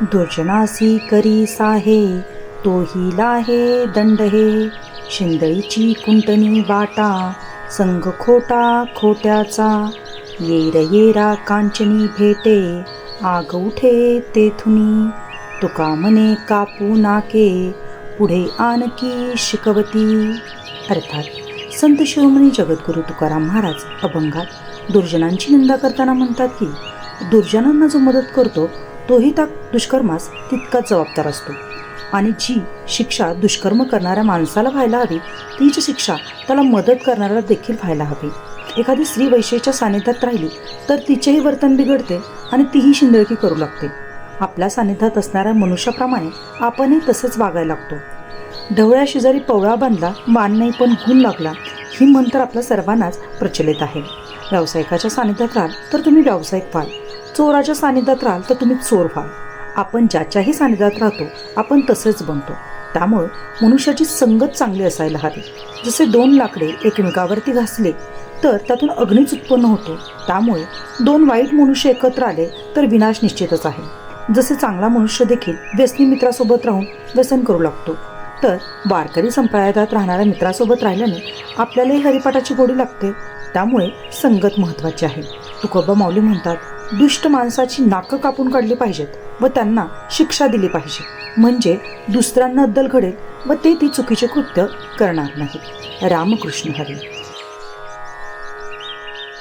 दुर्जनासी करी साहे तोही लाहे दंड हे शिंदळीची कुंटणी वाटा संघ खोटा खोट्याचा. येर येरा कांचनी भेटे आग उठे तेथुनी. तुका मने कापू नाके पुढे आणखी शिकवती. अर्थात संत शिरोमणी जगद्गुरू तुकाराम महाराज अभंगात दुर्जनांची निंदा करताना म्हणतात की दुर्जनांना जो मदत करतो तोही त्या दुष्कर्मास तितकाच जबाबदार असतो. आणि जी शिक्षा दुष्कर्म करणाऱ्या माणसाला व्हायला हवी तीच शिक्षा त्याला मदत करणाऱ्याला देखील व्हायला हवी. एखादी स्त्री वैशेच्या सानिध्यात राहिली तर तिचेही वर्तन बिघडते आणि तीही शिंदळकी करू लागते. आपल्या सानिध्यात असणाऱ्या मनुष्याप्रमाणे आपणही तसेच वागायला लागतो. ढवळ्या शेजारी पवळा बांधला मान नाही पण गुण लागला ही म्हण तर आपल्या सर्वांनाच प्रचलित आहे. व्यावसायिकाच्या सानिध्यात राहाल तर तुम्ही व्यावसायिक व्हाल. चोराच्या सानिध्यात राहाल तर तुम्ही चोर व्हाल. आपण ज्याच्याही सानिध्यात राहतो आपण तसेच बनतो. त्यामुळे मनुष्याची संगत चांगली असायला हवी. जसे दोन लाकडे एकमेकावरती घासले तर त्यातून अग्नीच उत्पन्न होतो. त्यामुळे दोन वाईट मनुष्य एकत्र आले तर विनाश निश्चितच आहे. जसे चांगला मनुष्य देखील व्यसनी मित्रासोबत राहून व्यसन करू लागतो तर वारकरी संप्रदायात राहणाऱ्या मित्रासोबत राहिल्याने आपल्यालाही हरिपाठाची गोडी लागते. त्यामुळे संगत महत्त्वाची आहे. तुकोबा माऊली म्हणतात दुष्ट माणसाची नाकं कापून काढली पाहिजेत व त्यांना शिक्षा दिली पाहिजे. म्हणजे दुसऱ्यांना अद्दल घडेल व ते ती चुकीचे कृत्य करणार नाहीत. रामकृष्ण हरी.